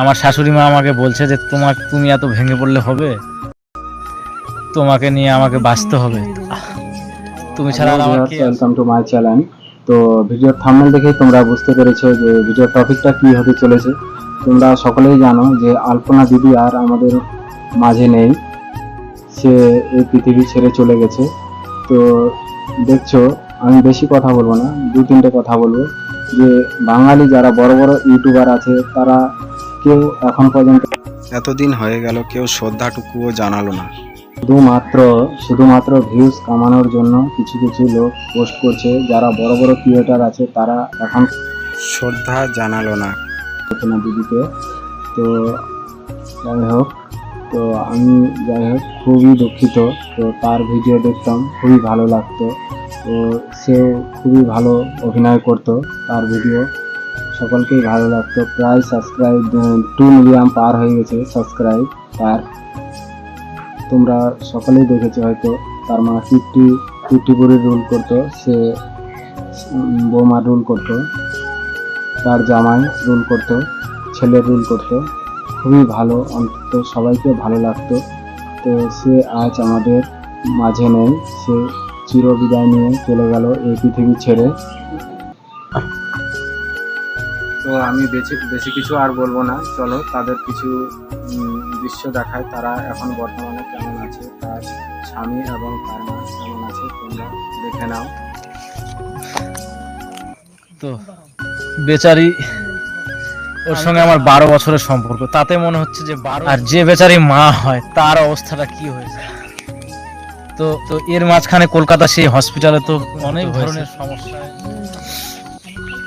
আমার শাশুড়ি মা আমাকে বলছে যে তোমার তুমি এত ভেঙে পড়লে হবে? তোমাকে নিয়ে আমাকে বাঁচতে হবে। তুমি ছাড়া? ওয়েলকাম টু মাই চ্যানেল তো ভিডিওর থাম্বনেল দেখে তোমরা বুঝতে পেরেছ যে ভিডিওর টপিকটা কি হতে চলেছে। তোমরা সকলেই জানো যে আলপনা দিদি আর আমাদের মাঝে নেই। সে এই পৃথিবী ছেড়ে চলে গেছে। তো দেখছ আমি বেশি কথা বলব না দু তিনটে কথা বলব। যে বাঙালি যারা বড় বড় ইউটিউবার আছে তারা কেউ এখন পর্যন্ত এতদিন হয়ে গেল কেউ শ্রদ্ধাটুকুও জানালো না। শুধুমাত্র শুধুমাত্র ভিউজ কামানোর জন্য কিছু কিছু লোক পোস্ট করছে যারা বড় বড় ক্রিয়েটার আছে তারা এখন শ্রদ্ধা জানালো না। না দিদিকে। তো যাই হোক তো আমি যাই হোক খুবই দুঃখিত। তো তার ভিডিও দেখতাম খুবই ভালো লাগতো। তো সেও খুবই ভালো অভিনয় করতো তার ভিডিও সকলকেই ভালো লাগতো। প্রায় সাবস্ক্রাইব টু মিলিয়ন পার হয়ে গেছে সাবস্ক্রাইব তার তোমরা সকলেই দেখেছ হয়তো তার মা ফিফটি ফিফটি করে রুল করতো। সে বৌমা রুল করতো। তার জামাই রুল করতো। ছেলে রুল করতো। খুবই ভালো। অন্তত সবাইকে ভালো লাগতো। তো সে আজ আমাদের মাঝে নেই। সে চির বিদায় নিয়ে চলে গেল এই পৃথিবী ছেড়ে। তো আমি বেশি বেশি কিছু আর বলব না। চলো তাদের কিছু দৃশ্য দেখায়। তারা এখন বর্তমানে কেমন আছে? তার স্বামী এবং তার মা কেমন আছে? তোমরা দেখে নাও। তো বেচারি ওর সঙ্গে আমার বারো বছরের সম্পর্ক। তাতে মনে হচ্ছে যে বারো আর যে বেচারি মা হয় তার অবস্থাটা কি হয়েছে? তো তো এর মাঝখানে কলকাতা সেই হসপিটালে তো অনেক ধরনের সমস্যা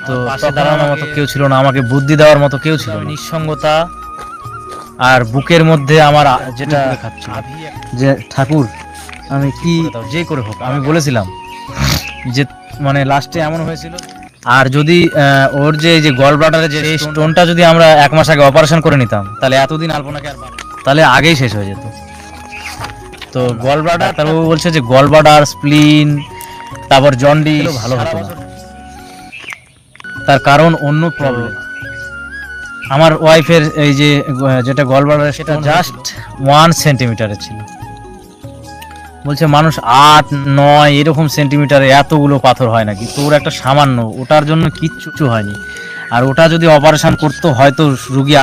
তো পাশে দাঁড়ানোর মতো কেউ ছিল না আমাকে বুদ্ধি দেওয়ার মতো কেউ ছিল না। নিঃসঙ্গতা আর বুকের মধ্যে আমার যেটা যে ঠাকুর আমি কি যে করে হোক আমি বলেছিলাম যে মানে লাস্টে এমন হয়েছিল। আর যদি ওর যে যে গল ব্লাডারে যে স্টোনটা যদি আমরা এক মাস আগে অপারেশন করে নিতাম তাহলে এতদিন আলপনাকে আর তাহলে আগেই শেষ হয়ে যেত। তো গল ব্লাডার তারপর বলছে যে গল ব্লাডার স্প্লিন তারপর জন্ডি ভালো হতো না। তার কারণ অন্য প্রবলেম আমার ওয়াইফের এই যে যেটা গল ব্লাডার সেটা জাস্ট ওয়ান সেন্টিমিটারের ছিল। বলছে মানুষ আট নয় এরকম সেন্টিমিটারে এতগুলো পাথর হয় নাকি? তোর একটা সামান্য ওটার জন্য কিচ্ছু হয়নি। আর ওটা যদি অপারেশন করতো হয়তো রুগী